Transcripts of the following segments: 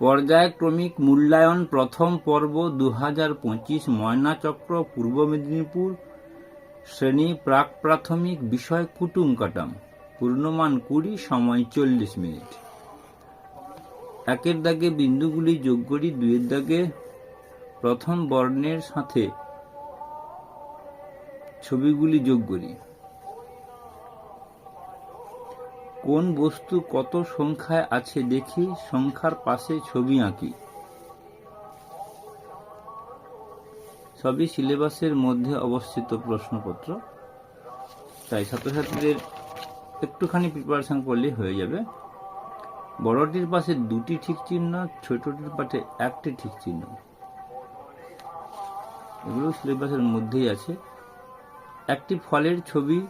পর্যায়ক্রমিক মূল্যায়ন প্রথম পর্ব দু হাজার পঁচিশ ময়নাচক্র পূর্ব মেদিনীপুর, শ্রেণি প্রাক প্রাথমিক বিষয় কুটুম কাটাম। পূর্ণমান কুড়ি, সময় চল্লিশ মিনিট। একের দাগে বিন্দুগুলি যোগ করি, দুইয়ের দাগে প্রথম বর্ণের সাথে ছবিগুলি যোগ করি। কোন বস্তু কত সংখ্যায় আছে দেখি, সংখ্যার পাশে ছবি আঁকি। সবই সিলেবাসের মধ্যে অবস্থিত প্রশ্নপত্র। তাই ছাত্রছাত্রীদের একটুখানি প্রিপারেশন করলে হয়ে যাবে। বড়টির পাশে দুটি ঠিক চিহ্ন, ছোটটির পাশে একটি ঠিক চিহ্ন। এগুলো সিলেবাসের মধ্যেই আছে। একটি ফলের ছবি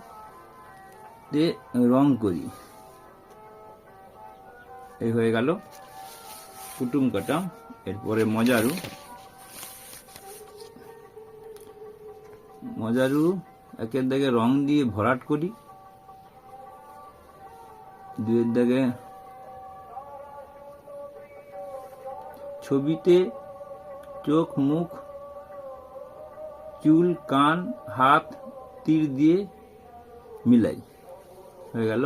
দিয়ে রং করি। এই হয়ে গেল। কুটুম কাটাম এরপরে মজারু। মজারু, একের দাগে রং দিয়ে ভরাট করি। দুয়ের দাগে ছবিতে চোখ, মুখ, চুল, কান, হাত, তীর দিয়ে মিলাই। হয়ে গেল।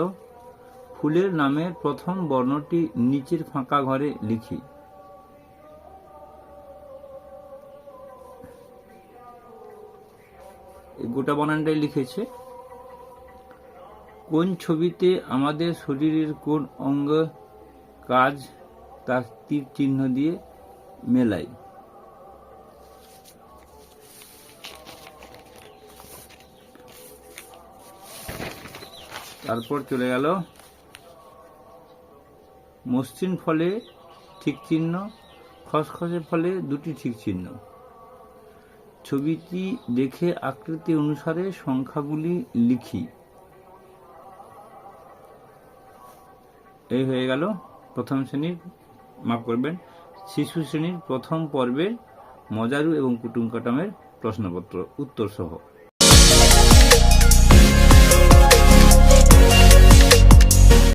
ফুলের নামের প্রথম বর্ণটি নিচের ফাঁকা ঘরে লিখি। গোটা বানানটাই লিখেছে। কোন ছবিতে আমাদের শরীরের কোন অঙ্গ কাজ তার তীর চিহ্ন দিয়ে মেলাই তারপর চলে গেল মসৃণ ফলে ঠিক চিহ্ন, খসখসে ফলে দুটি ঠিক চিহ্ন। ছবিটি দেখে আকৃতি অনুসারে সংখ্যাগুলি লিখি। এই হয়ে গেল প্রথম শ্রেণির, মাফ করবেন, শিশু শ্রেণির প্রথম পর্বের মজারু এবং কুটুম কাটামের প্রশ্নপত্র উত্তর সহ